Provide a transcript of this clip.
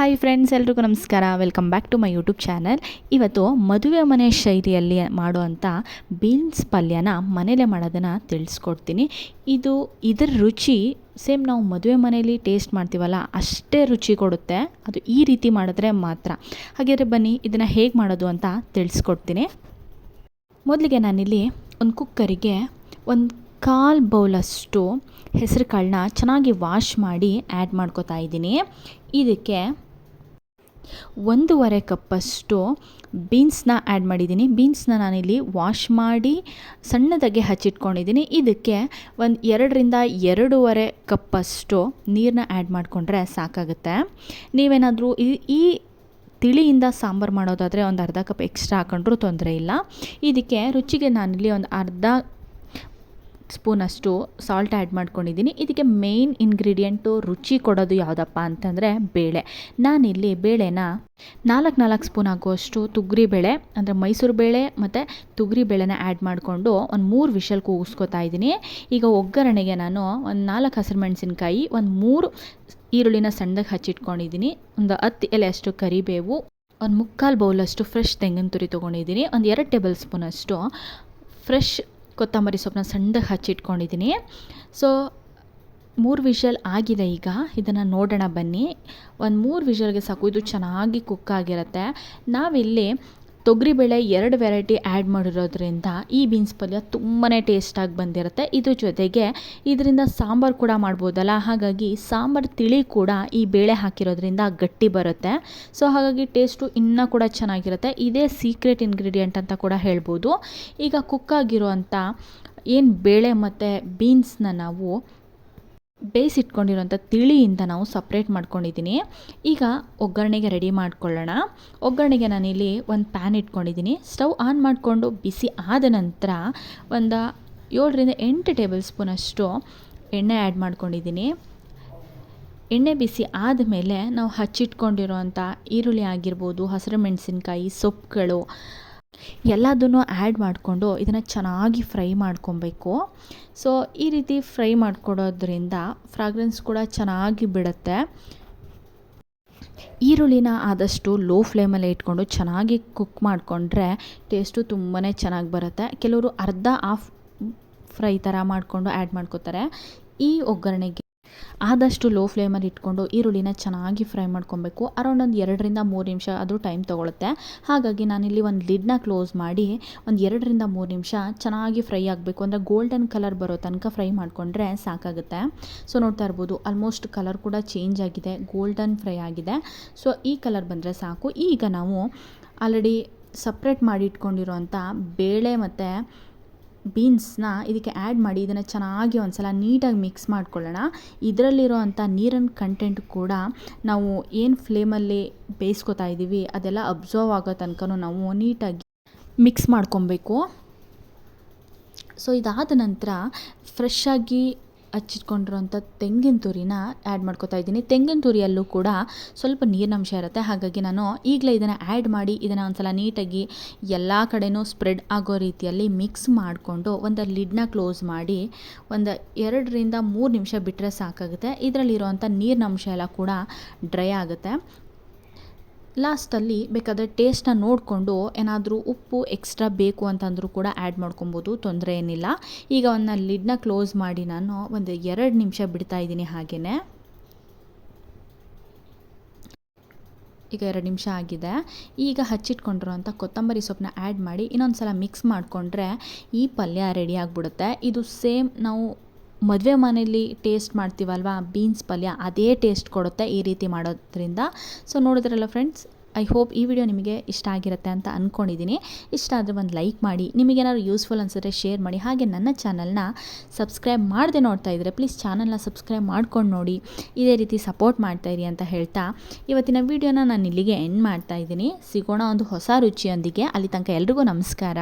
Hi friends ಎಲ್ರಿಗೂ ನಮಸ್ಕಾರ. Welcome back to my YouTube channel ಇವತ್ತು ಮದುವೆ ಮನೆ ಶೈಲಿಯಲ್ಲಿ ಮಾಡುವಂಥ ಬೀನ್ಸ್ ಪಲ್ಯನ ಮನೆಯಲ್ಲೇ ಮಾಡೋದನ್ನು ತಿಳಿಸ್ಕೊಡ್ತೀನಿ. ಇದು ಇದರ ರುಚಿ ಸೇಮ್ ನಾವು ಮದುವೆ ಮನೆಯಲ್ಲಿ ಟೇಸ್ಟ್ ಮಾಡ್ತೀವಲ್ಲ, ಅಷ್ಟೇ ರುಚಿ ಕೊಡುತ್ತೆ. ಅದು ಈ ರೀತಿ ಮಾಡಿದ್ರೆ ಮಾತ್ರ. ಹಾಗಾದರೆ ಬನ್ನಿ, ಇದನ್ನು ಹೇಗೆ ಮಾಡೋದು ಅಂತ ತಿಳಿಸ್ಕೊಡ್ತೀನಿ. ಮೊದಲಿಗೆ ನಾನಿಲ್ಲಿ ಒಂದು ಕುಕ್ಕರಿಗೆ ಒಂದು ಕಾಲು ಬೌಲಷ್ಟು ಹೆಸರು ಕಾಳನ್ನ ಚೆನ್ನಾಗಿ ವಾಶ್ ಮಾಡಿ ಆ್ಯಡ್ ಮಾಡ್ಕೋತಾ ಇದ್ದೀನಿ. ಇದಕ್ಕೆ ಒಂದೂವರೆ ಕಪ್ಪಷ್ಟು ಬೀನ್ಸ್ನ ಆ್ಯಡ್ ಮಾಡಿದ್ದೀನಿ. ಬೀನ್ಸ್ನ ನಾನಿಲ್ಲಿ ವಾಶ್ ಮಾಡಿ ಸಣ್ಣದಾಗೆ ಹಚ್ಚಿಟ್ಕೊಂಡಿದ್ದೀನಿ. ಇದಕ್ಕೆ ಒಂದು ಎರಡರಿಂದ ಎರಡೂವರೆ ಕಪ್ಪಷ್ಟು ನೀರನ್ನ ಆ್ಯಡ್ ಮಾಡಿಕೊಂಡ್ರೆ ಸಾಕಾಗುತ್ತೆ. ನೀವೇನಾದರೂ ಈ ಈ ತಿಳಿಯಿಂದ ಸಾಂಬಾರು ಮಾಡೋದಾದರೆ ಒಂದು ಅರ್ಧ ಕಪ್ ಎಕ್ಸ್ಟ್ರಾ ಹಾಕೊಂಡ್ರೂ ತೊಂದರೆ ಇಲ್ಲ. ಇದಕ್ಕೆ ರುಚಿಗೆ ನಾನಿಲ್ಲಿ ಒಂದು ಅರ್ಧ ಸ್ಪೂನಷ್ಟು ಸಾಲ್ಟ್ ಆ್ಯಡ್ ಮಾಡ್ಕೊಂಡಿದ್ದೀನಿ. ಇದಕ್ಕೆ ಮೇಯ್ನ್ ಇಂಗ್ರೀಡಿಯೆಂಟು ರುಚಿ ಕೊಡೋದು ಯಾವುದಪ್ಪ ಅಂತಂದರೆ ಬೇಳೆ. ನಾನಿಲ್ಲಿ ಬೇಳೆನ ನಾಲ್ಕು ನಾಲ್ಕು ಸ್ಪೂನ್ ಆಗುವಷ್ಟು ತುಗ್ರಿ ಬೇಳೆ, ಅಂದರೆ ಮೈಸೂರು ಬೇಳೆ ಮತ್ತು ತುಗ್ರಿ ಬೇಳೆನ ಆ್ಯಡ್ ಮಾಡಿಕೊಂಡು ಒಂದು ಮೂರು ವಿಷಲ್ ಕೂಗಿಸ್ಕೊತಾ ಇದ್ದೀನಿ. ಈಗ ಒಗ್ಗರಣೆಗೆ ನಾನು ಒಂದು ನಾಲ್ಕು ಹಸಿರು ಮೆಣಸಿನ್ಕಾಯಿ, ಒಂದು ಮೂರು ಈರುಳ್ಳಿನ ಸಣ್ಣದಾಗಿ ಹಚ್ಚಿಟ್ಕೊಂಡಿದ್ದೀನಿ. ಒಂದು ಹತ್ತು ಎಲೆ ಅಷ್ಟು ಕರಿಬೇವು, ಒಂದು ಮುಕ್ಕಾಲು ಬೌಲಷ್ಟು ಫ್ರೆಶ್ ತೆಂಗಿನ ತುರಿ ತೊಗೊಂಡಿದ್ದೀನಿ. ಒಂದು ಎರಡು ಟೇಬಲ್ ಸ್ಪೂನಷ್ಟು ಫ್ರೆಶ್ ಕೊತ್ತಂಬರಿ ಸೊಪ್ಪನ್ನ ಸಣ್ಣಗೆ ಹಚ್ಚಿಟ್ಕೊಂಡಿದ್ದೀನಿ. ಸೊ ಮೂರು ವಿಷಲ್ ಆಗಿದೆ ಈಗ. ಇದನ್ನು ನೋಡೋಣ ಬನ್ನಿ. ಒಂದು ಮೂರು ವಿಷಲ್ಗೆ ಸಾಕು. ಇದು ಚೆನ್ನಾಗಿ ಕುಕ್ ಆಗಿರುತ್ತೆ. ನಾವಿಲ್ಲಿ ತೊಗರಿಬೇಳೆ ಎರಡು ವೆರೈಟಿ ಆ್ಯಡ್ ಮಾಡಿರೋದ್ರಿಂದ ಈ ಬೀನ್ಸ್ ಪಲ್ಯ ತುಂಬಾ ಟೇಸ್ಟಾಗಿ ಬಂದಿರುತ್ತೆ. ಇದ್ರ ಜೊತೆಗೆ ಇದರಿಂದ ಸಾಂಬಾರು ಕೂಡ ಮಾಡ್ಬೋದಲ್ಲ, ಹಾಗಾಗಿ ಸಾಂಬಾರು ತಿಳಿ ಕೂಡ ಈ ಬೇಳೆ ಹಾಕಿರೋದ್ರಿಂದ ಗಟ್ಟಿ ಬರುತ್ತೆ. ಸೊ, ಹಾಗಾಗಿ ಟೇಸ್ಟು ಇನ್ನೂ ಕೂಡ ಚೆನ್ನಾಗಿರುತ್ತೆ. ಇದೇ ಸೀಕ್ರೆಟ್ ಇಂಗ್ರೀಡಿಯೆಂಟ್ ಅಂತ ಕೂಡ ಹೇಳ್ಬೋದು. ಈಗ ಕುಕ್ಕಾಗಿರುವಂಥ ಏನು ಬೇಳೆ ಮತ್ತು ಬೀನ್ಸ್ನ ನಾವು ಬೇಯಿಸಿಟ್ಕೊಂಡಿರೋಂಥ ತಿಳಿಯಿಂದ ನಾವು ಸಪ್ರೇಟ್ ಮಾಡ್ಕೊಂಡಿದ್ದೀನಿ. ಈಗ ಒಗ್ಗರಣೆಗೆ ರೆಡಿ ಮಾಡ್ಕೊಳ್ಳೋಣ. ಒಗ್ಗರಣೆಗೆ ನಾನಿಲ್ಲಿ ಒಂದು ಪ್ಯಾನ್ ಇಟ್ಕೊಂಡಿದ್ದೀನಿ. ಸ್ಟವ್ ಆನ್ ಮಾಡಿಕೊಂಡು ಬಿಸಿ ಆದ ನಂತರ ಒಂದು ಏಳರಿಂದ ಎಂಟು ಟೇಬಲ್ ಸ್ಪೂನಷ್ಟು ಎಣ್ಣೆ ಆ್ಯಡ್ ಮಾಡ್ಕೊಂಡಿದ್ದೀನಿ. ಎಣ್ಣೆ ಬಿಸಿ ಆದಮೇಲೆ ನಾವು ಹಚ್ಚಿಟ್ಕೊಂಡಿರೋಂಥ ಈರುಳ್ಳಿ ಆಗಿರ್ಬೋದು, ಹಸಿರು ಮೆಣಸಿನ್ಕಾಯಿ, ಸೊಪ್ಪುಗಳು ಎಲ್ಲದನ್ನು ಆ್ಯಡ್ ಮಾಡಿಕೊಂಡು ಇದನ್ನು ಚೆನ್ನಾಗಿ ಫ್ರೈ ಮಾಡ್ಕೊಬೇಕು. ಸೊ ಈ ರೀತಿ ಫ್ರೈ ಮಾಡಿಕೊಡೋದ್ರಿಂದ ಫ್ರಾಗ್ರೆನ್ಸ್ ಕೂಡ ಚೆನ್ನಾಗಿ ಬಿಡುತ್ತೆ. ಈರುಳ್ಳಿನ ಆದಷ್ಟು ಲೋ ಫ್ಲೇಮಲ್ಲಿ ಇಟ್ಕೊಂಡು ಚೆನ್ನಾಗಿ ಕುಕ್ ಮಾಡಿಕೊಂಡ್ರೆ ಟೇಸ್ಟು ತುಂಬಾ ಚೆನ್ನಾಗಿ ಬರುತ್ತೆ. ಕೆಲವರು ಅರ್ಧ ಆಫ್ ಫ್ರೈ ಥರ ಮಾಡಿಕೊಂಡು ಆ್ಯಡ್ ಮಾಡ್ಕೋತಾರೆ. ಈ ಒಗ್ಗರಣೆಗೆ ಆದಷ್ಟು ಲೋ ಫ್ಲೇಮಲ್ಲಿ ಇಟ್ಕೊಂಡು ಈರುಳ್ಳಿನ ಚೆನ್ನಾಗಿ ಫ್ರೈ ಮಾಡ್ಕೊಬೇಕು. ಅರೌಂಡ್ ಒಂದು ಎರಡರಿಂದ ಮೂರು ನಿಮಿಷ ಅದು ಟೈಮ್ ತೊಗೊಳುತ್ತೆ. ಹಾಗಾಗಿ ನಾನಿಲ್ಲಿ ಒಂದು ಲಿಡ್ನ ಕ್ಲೋಸ್ ಮಾಡಿ ಒಂದು ಎರಡರಿಂದ ಮೂರು ನಿಮಿಷ ಚೆನ್ನಾಗಿ ಫ್ರೈ ಆಗಬೇಕು. ಅಂದರೆ ಗೋಲ್ಡನ್ ಕಲರ್ ಬರೋ ತನಕ ಫ್ರೈ ಮಾಡಿಕೊಂಡ್ರೆ ಸಾಕಾಗುತ್ತೆ. ಸೊ ನೋಡ್ತಾ ಇರ್ಬೋದು ಆಲ್ಮೋಸ್ಟ್ ಕಲರ್ ಕೂಡ ಚೇಂಜ್ ಆಗಿದೆ. ಗೋಲ್ಡನ್ ಫ್ರೈ ಆಗಿದೆ. ಸೊ ಈ ಕಲರ್ ಬಂದರೆ ಸಾಕು. ಈಗ ನಾವು ಆಲ್ರೆಡಿ ಸಪ್ರೇಟ್ ಮಾಡಿ ಇಟ್ಕೊಂಡಿರೋಂಥ ಬೇಳೆ ಮತ್ತು ಬೀನ್ಸ್ನ ಇದಕ್ಕೆ ಆ್ಯಡ್ ಮಾಡಿ, ಇದನ್ನು ಚೆನ್ನಾಗಿ ಒಂದು ಸಲ ನೀಟಾಗಿ ಮಿಕ್ಸ್ ಮಾಡ್ಕೊಳ್ಳೋಣ. ಇದರಲ್ಲಿರೋ ಅಂಥ ನೀರಿನ ಕಂಟೆಂಟ್ ಕೂಡ ನಾವು ಏನು ಫ್ಲೇಮಲ್ಲಿ ಬೇಯಿಸ್ಕೊತಾ ಇದ್ದೀವಿ ಅದೆಲ್ಲ ಅಬ್ಸರ್ವ್ ಆಗೋ ತನಕ ನಾವು ನೀಟಾಗಿ ಮಿಕ್ಸ್ ಮಾಡ್ಕೊಬೇಕು. ಸೊ ಇದಾದ ನಂತರ ಫ್ರೆಶ್ಶಾಗಿ ಹಚ್ಚಿಟ್ಕೊಂಡಿರೋಂಥ ತೆಂಗಿನ ತುರಿನ ಆ್ಯಡ್ ಮಾಡ್ಕೋತಾ ಇದ್ದೀನಿ. ತೆಂಗಿನ ತುರಿಯಲ್ಲೂ ಕೂಡ ಸ್ವಲ್ಪ ನೀರಿನಂಶ ಇರುತ್ತೆ. ಹಾಗಾಗಿ ನಾನು ಈಗಲೇ ಇದನ್ನು ಆ್ಯಡ್ ಮಾಡಿ, ಇದನ್ನು ಒಂದು ಸಲ ನೀಟಾಗಿ ಎಲ್ಲ ಕಡೆಯೂ ಸ್ಪ್ರೆಡ್ ಆಗೋ ರೀತಿಯಲ್ಲಿ ಮಿಕ್ಸ್ ಮಾಡಿಕೊಂಡು ಒಂದು ಲಿಡ್ನ ಕ್ಲೋಸ್ ಮಾಡಿ ಒಂದು ಎರಡರಿಂದ ಮೂರು ನಿಮಿಷ ಬಿಟ್ಟರೆ ಸಾಕಾಗುತ್ತೆ. ಇದರಲ್ಲಿರುವಂಥ ನೀರಿನಂಶ ಎಲ್ಲ ಕೂಡ ಡ್ರೈ ಆಗುತ್ತೆ. ಲಾಸ್ಟಲ್ಲಿ ಬೇಕಾದರೆ ಟೇಸ್ಟನ್ನ ನೋಡಿಕೊಂಡು ಏನಾದರೂ ಉಪ್ಪು ಎಕ್ಸ್ಟ್ರಾ ಬೇಕು ಅಂತಂದರೂ ಕೂಡ ಆ್ಯಡ್ ಮಾಡ್ಕೊಬೋದು, ತೊಂದರೆ ಏನಿಲ್ಲ. ಈಗ ಒಂದು ಲಿಡ್ನ ಕ್ಲೋಸ್ ಮಾಡಿ ನಾನು ಒಂದು ಎರಡು ನಿಮಿಷ ಬಿಡ್ತಾ ಇದ್ದೀನಿ ಹಾಗೆಯೇ ಈಗ ಎರಡು ನಿಮಿಷ ಆಗಿದೆ. ಈಗ ಹಚ್ಚಿಟ್ಕೊಂಡಿರೋಂಥ ಕೊತ್ತಂಬರಿ ಸೊಪ್ಪನ್ನ ಆ್ಯಡ್ ಮಾಡಿ ಇನ್ನೊಂದು ಸಲ ಮಿಕ್ಸ್ ಮಾಡಿಕೊಂಡ್ರೆ ಈ ಪಲ್ಯ ರೆಡಿ ಆಗಿಬಿಡುತ್ತೆ. ಇದು ಸೇಮ್ ನಾವು ಮದುವೆ ಮನೆಯಲ್ಲಿ ಟೇಸ್ಟ್ ಮಾಡ್ತೀವಲ್ವ? ಬೀನ್ಸ್ ಪಲ್ಯ, ಅದೇ ಟೇಸ್ಟ್ ಕೊಡುತ್ತೆ ಈ ರೀತಿ ಮಾಡೋದ್ರಿಂದ. ಸೊ ನೋಡಿದ್ರಲ್ಲ ಫ್ರೆಂಡ್ಸ್ ಐ ಹೋಪ್ ಈ ವಿಡಿಯೋ ನಿಮಗೆ ಇಷ್ಟ ಆಗಿರುತ್ತೆ ಅಂತ ಅಂದ್ಕೊಂಡಿದ್ದೀನಿ ಇಷ್ಟ ಆದರೆ ಒಂದು ಲೈಕ್ ಮಾಡಿ. ನಿಮಗೇನಾದ್ರು ಯೂಸ್ಫುಲ್ ಅನಿಸಿದ್ರೆ ಶೇರ್ ಮಾಡಿ. ಹಾಗೆ ನನ್ನ ಚಾನಲ್ನ ಸಬ್ಸ್ಕ್ರೈಬ್ ಮಾಡದೆ ನೋಡ್ತಾ ಇದ್ದರೆ ಪ್ಲೀಸ್ ಚಾನಲ್ನ ಸಬ್ಸ್ಕ್ರೈಬ್ ಮಾಡ್ಕೊಂಡು ನೋಡಿ. ಇದೇ ರೀತಿ ಸಪೋರ್ಟ್ ಮಾಡ್ತಾಯಿರಿ ಅಂತ ಹೇಳ್ತಾ, ಇವತ್ತಿನ ವಿಡಿಯೋನ ನಾನು ಇಲ್ಲಿಗೆ ಎಂಡ್ ಮಾಡ್ತಾ ಇದ್ದೀನಿ. ಸಿಗೋಣ ಒಂದು ಹೊಸ ರುಚಿಯೊಂದಿಗೆ. ಅಲ್ಲಿ ತನಕ ಎಲ್ರಿಗೂ ನಮಸ್ಕಾರ.